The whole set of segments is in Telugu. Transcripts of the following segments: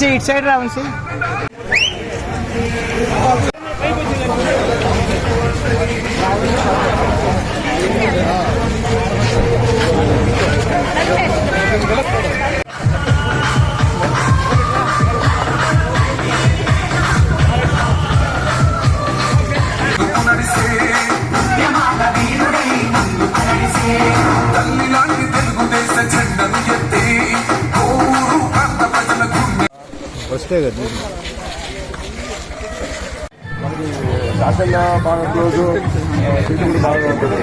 వంశీ ఇటు సైడ్ రా వంశీ. తల్లిలాంటి వస్తే కదా మనకి బాగా క్లోజ్ బాగా ఉంటుంది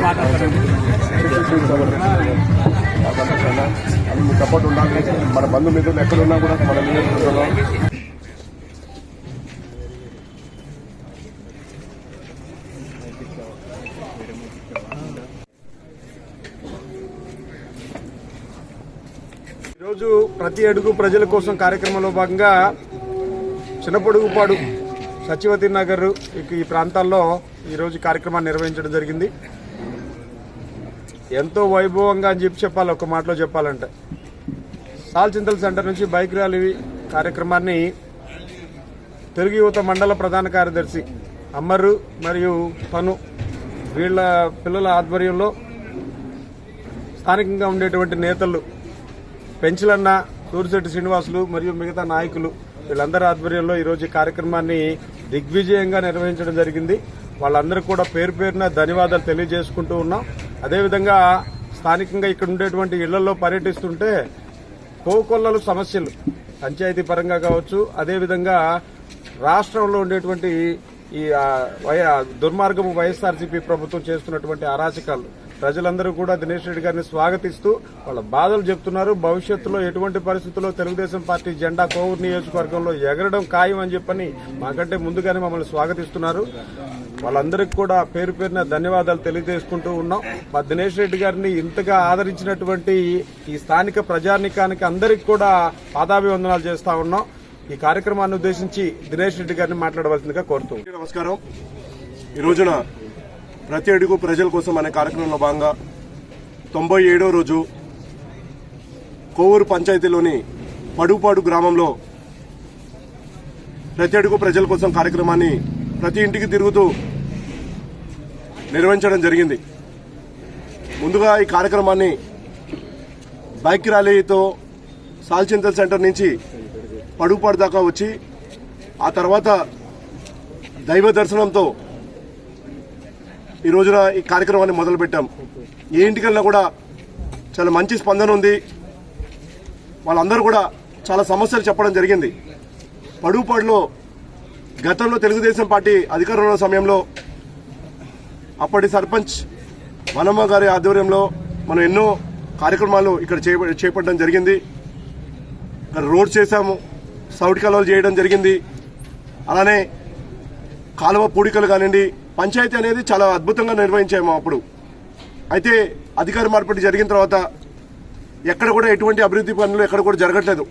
సపోర్ట్ ఉండాలి మన బంధు బంధుమిత్రులు ఎక్కడున్నా కూడా మన నియోజకవర్గంలో ఈరోజు ప్రతి అడుగు ప్రజల కోసం కార్యక్రమంలో భాగంగా చిన్నపొడుగుపాడు సచివతి నగర్ ఈ ప్రాంతాల్లో ఈరోజు కార్యక్రమాన్ని నిర్వహించడం జరిగింది. ఎంతో వైభవంగా అని చెప్పి చెప్పాలి ఒక మాటలో చెప్పాలంటే. సాల్చింతల సెంటర్ నుంచి బైక్ ర్యాలీ కార్యక్రమాన్ని తెలుగు యువత మండల ప్రధాన కార్యదర్శి అమ్మరు మరియు తను వీళ్ళ పిల్లల ఆధ్వర్యంలో స్థానికంగా ఉండేటువంటి నేతలు పెంచులన్న సూరిశెట్టి శ్రీనివాసులు మరియు మిగతా నాయకులు వీళ్ళందరి ఆధ్వర్యంలో ఈరోజు ఈ కార్యక్రమాన్ని దిగ్విజయంగా నిర్వహించడం జరిగింది. వాళ్ళందరూ కూడా పేరు పేరున ధన్యవాదాలు తెలియజేసుకుంటూ ఉన్నాం. అదేవిధంగా స్థానికంగా ఇక్కడ ఉండేటువంటి ఇళ్ళలో పర్యటిస్తుంటే కోకొల్లలు సమస్యలు పంచాయతీ పరంగా కావచ్చు అదేవిధంగా రాష్ట్రంలో ఉండేటువంటి ఈ వై- దుర్మార్గము వైఎస్ఆర్సీపీ ప్రభుత్వం చేస్తున్నటువంటి అరాచకాలు ప్రజలందరూ కూడా దినేష్ రెడ్డి గారిని స్వాగతిస్తూ వాళ్ళ బాధలు చెప్తున్నారు. భవిష్యత్తులో ఎటువంటి పరిస్థితుల్లో తెలుగుదేశం పార్టీ జెండా కోవూరు నియోజకవర్గంలో ఎగరడం ఖాయం అని చెప్పని మాకంటే ముందుగానే మమ్మల్ని స్వాగతిస్తున్నారు. వాళ్ళందరికీ కూడా పేరు పేరున ధన్యవాదాలు తెలియజేసుకుంటూ ఉన్నాం. మా దినేష్ రెడ్డి గారిని ఇంతగా ఆదరించినటువంటి ఈ స్థానిక ప్రజానికానికి అందరికి కూడా పాదాభివందనాలు చేస్తా ఉన్నాం. ఈ కార్యక్రమాన్ని ఉద్దేశించి దినేష్ రెడ్డి గారిని మాట్లాడవలసిందిగా కోరుతూ నమస్కారం. ఈ రోజున ప్రతి అడుగు ప్రజల కోసం అనే కార్యక్రమంలో భాగంగా తొంభై ఏడో రోజు కోవూరు పంచాయతీలోని పడుపాడు గ్రామంలో ప్రతి అడుగు ప్రజల కోసం కార్యక్రమాన్ని ప్రతి ఇంటికి తిరుగుతూ నిర్వహించడం జరిగింది. ముందుగా ఈ కార్యక్రమాన్ని బైక్ ర్యాలీతో సాల్చింతల్ సెంటర్ నుంచి పడుపాడు దాకా వచ్చి ఆ తర్వాత దైవ దర్శనంతో ఈ రోజున ఈ కార్యక్రమాన్ని మొదలుపెట్టాం. ఏ ఇంటికెళ్ళినా కూడా చాలా మంచి స్పందన ఉంది. వాళ్ళందరూ కూడా చాలా సమస్యలు చెప్పడం జరిగింది. పడుపాడులో గతంలో తెలుగుదేశం పార్టీ అధికారంలో ఉన్న సమయంలో అప్పటి సర్పంచ్ మనమ్మ గారి ఆధ్వర్యంలో మనం ఎన్నో కార్యక్రమాలు ఇక్కడ చేప- చేపట్టడం జరిగింది. ఇక్కడ రోడ్ చేశాము. సౌటి కాలువలు చేయడం జరిగింది. అలానే కాలువ పూడికలు కానివ్వండి పంచాయతీ అనేది చాలా అద్భుతంగా నిర్వహించాము అప్పుడు. అయితే అధికార మార్పిడి జరిగిన తర్వాత ఎక్కడ కూడా ఎటువంటి అభివృద్ధి పనులు ఎక్కడ కూడా జరగట్లేదు.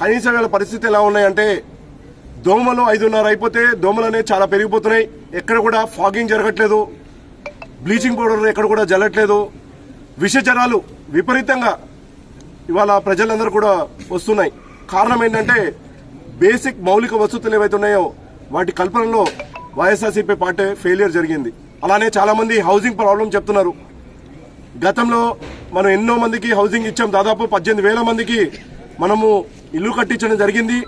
కనీసం వీళ్ళ పరిస్థితి ఎలా ఉన్నాయంటే దోమలు ఐదున్నర అయిపోతే దోమలు అనేవి చాలా పెరిగిపోతున్నాయి. ఎక్కడ కూడా ఫాగింగ్ జరగట్లేదు. బ్లీచింగ్ పౌడర్ ఎక్కడ కూడా జరగట్లేదు. విషచరాలు విపరీతంగా ఇవాళ ప్రజలందరూ కూడా వస్తున్నాయి. కారణం ఏంటంటే బేసిక్ మౌలిక వసతులు ఏవైతే ఉన్నాయో వాటి కల్పనలో వైఎస్ఆర్సీపీ పార్టీ ఫెయిలియర్ జరిగింది. అలానే చాలా మంది హౌసింగ్ ప్రాబ్లం చెప్తున్నారు. గతంలో మనం ఎన్నో మందికి హౌసింగ్ ఇచ్చాం. దాదాపు పద్దెనిమిది వేల మందికి మనము ఇల్లు కట్టించడం జరిగింది.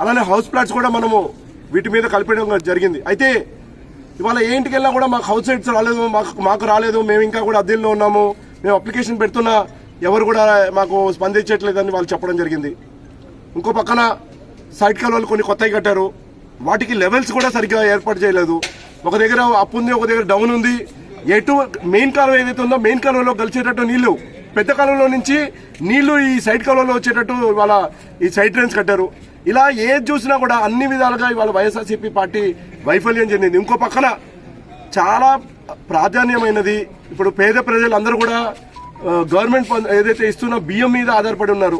అలానే హౌస్ ప్లాట్స్ కూడా మనము వీటి మీద కలిపడం జరిగింది. అయితే ఇవాళ ఏ ఇంటికి వెళ్ళినా కూడా మాకు హౌస్ సైట్స్ రాలేదు మాకు మాకు రాలేదు. మేము ఇంకా కూడా అద్దెల్లో ఉన్నాము. మేము అప్లికేషన్ పెడుతున్నా ఎవరు కూడా మాకు స్పందించట్లేదని వాళ్ళు చెప్పడం జరిగింది. ఇంకో పక్కన సైడ్ కాలువలు కొన్ని కొత్తవి కట్టారు. వాటికి లెవెల్స్ కూడా సరిగ్గా ఏర్పాటు చేయలేదు. ఒక దగ్గర అప్ ఉంది ఒక దగ్గర డౌన్ ఉంది. ఎటు మెయిన్ కాలువ ఏదైతే ఉందో మెయిన్ కాలువలో కలిసేటట్టు నీళ్ళు పెద్ద కాలువలో నుంచి నీళ్ళు ఈ సైడ్ కాలువలో వచ్చేటట్టు ఇవాళ ఈ సైడ్ ట్రైన్స్ కట్టారు. ఇలా ఏది చూసినా కూడా అన్ని విధాలుగా ఇవాళ వైఎస్ఆర్సీపీ పార్టీ వైఫల్యం చెందింది. ఇంకో పక్కన చాలా ప్రాధాన్యమైనది. ఇప్పుడు పేద ప్రజలందరూ కూడా గవర్నమెంట్ ఏదైతే ఇస్తున్న బియ్యం మీద ఆధారపడి ఉన్నారు.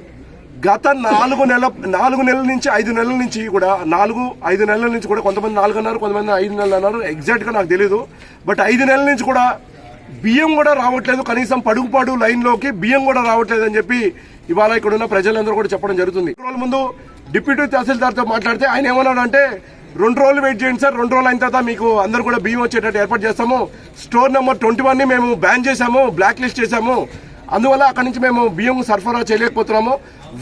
గత నాలుగు నెల నాలుగు నెలల నుంచి ఐదు నెలల నుంచి కూడా నాలుగు ఐదు నెలల నుంచి కూడా కొంతమంది నాలుగు అన్నారు కొంతమంది ఐదు నెలలు అన్నారు. ఎగ్జాక్ట్గా నాకు తెలియదు బట్ ఐదు నెలల నుంచి కూడా బియ్యం కూడా రావట్లేదు. కనీసం పడుగుపాడు లైన్లోకి బియ్యం కూడా రావట్లేదు అని చెప్పి ఇవాళ ఇక్కడ ఉన్న ప్రజలందరూ కూడా చెప్పడం జరుగుతుంది. రోజుల ముందు డిప్యూటీ తహసీల్దార్తో మాట్లాడితే ఆయన ఏమన్నాడు అంటే రెండు రోజులు వెయిట్ చేయండి సార్. రెండు రోజులు అయిన తర్వాత మీకు అందరు కూడా బియ్యం వచ్చేటట్టు ఏర్పాటు చేస్తాము. స్టోర్ నెంబర్ ట్వంటీ వన్ని మేము బ్యాన్ చేశాము బ్లాక్ లిస్ట్ చేశాము. అందువల్ల అక్కడి నుంచి మేము బియ్యం సరఫరా చేయలేకపోతున్నాము.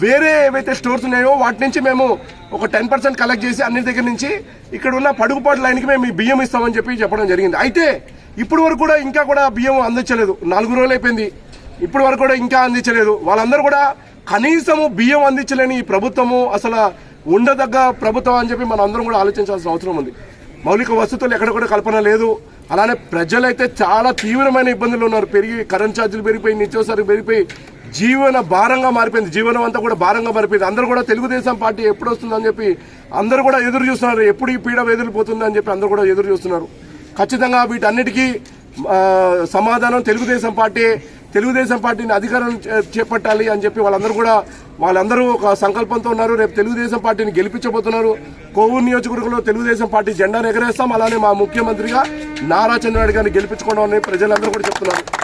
వేరే ఏవైతే స్టోర్స్ ఉన్నాయో వాటి నుంచి మేము ఒక టెన్ పర్సెంట్ కలెక్ట్ చేసి అన్ని దగ్గర నుంచి ఇక్కడ ఉన్న పడుగుపాటు లైన్కి మేము ఈ బియ్యం ఇస్తామని చెప్పి చెప్పడం జరిగింది. అయితే ఇప్పుడు వరకు కూడా ఇంకా కూడా బియ్యం అందించలేదు. నాలుగు రోజులు అయిపోయింది. ఇప్పుడు వరకు కూడా ఇంకా అందించలేదు. వాళ్ళందరూ కూడా కనీసము బియ్యం అందించలేని ఈ ప్రభుత్వము అసలు ఉండదగ్గ ప్రభుత్వం అని చెప్పి మనం అందరం కూడా ఆలోచించాల్సిన అవసరం ఉంది. మౌలిక వసతులు ఎక్కడ కూడా కల్పన లేదు. అలానే ప్రజలైతే చాలా తీవ్రమైన ఇబ్బందులు ఉన్నారు. పెరిగి కరెంట్ ఛార్జీలు పెరిగిపోయి నిత్యవసరాలు పెరిగిపోయి జీవన భారంగా మారిపోయింది. జీవనం అంతా కూడా భారంగా మారిపోయింది. అందరూ కూడా తెలుగుదేశం పార్టీ ఎప్పుడు వస్తుందని చెప్పి అందరూ కూడా ఎదురు చూస్తున్నారు. ఎప్పుడు ఈ పీడ వెదిలిపోతుందని చెప్పి అందరూ కూడా ఎదురు చూస్తున్నారు. ఖచ్చితంగా వీటన్నిటికీ సమాధానం తెలుగుదేశం పార్టీ తెలుగుదేశం పార్టీని అధికారం చే- చేపట్టాలి అని చెప్పి వాళ్ళందరూ కూడా వాళ్ళందరూ ఒక సంకల్పంతో ఉన్నారు. రేపు తెలుగుదేశం పార్టీని గెలిపించబోతున్నారు. కోవూరు నియోజకవర్గంలో తెలుగుదేశం పార్టీ జెండాను ఎగరేస్తాం. అలానే మా ముఖ్యమంత్రిగా నారా చంద్రబాబు గారిని గెలిపించుకోవడం అని ప్రజలందరూ కూడా చెప్తున్నారు.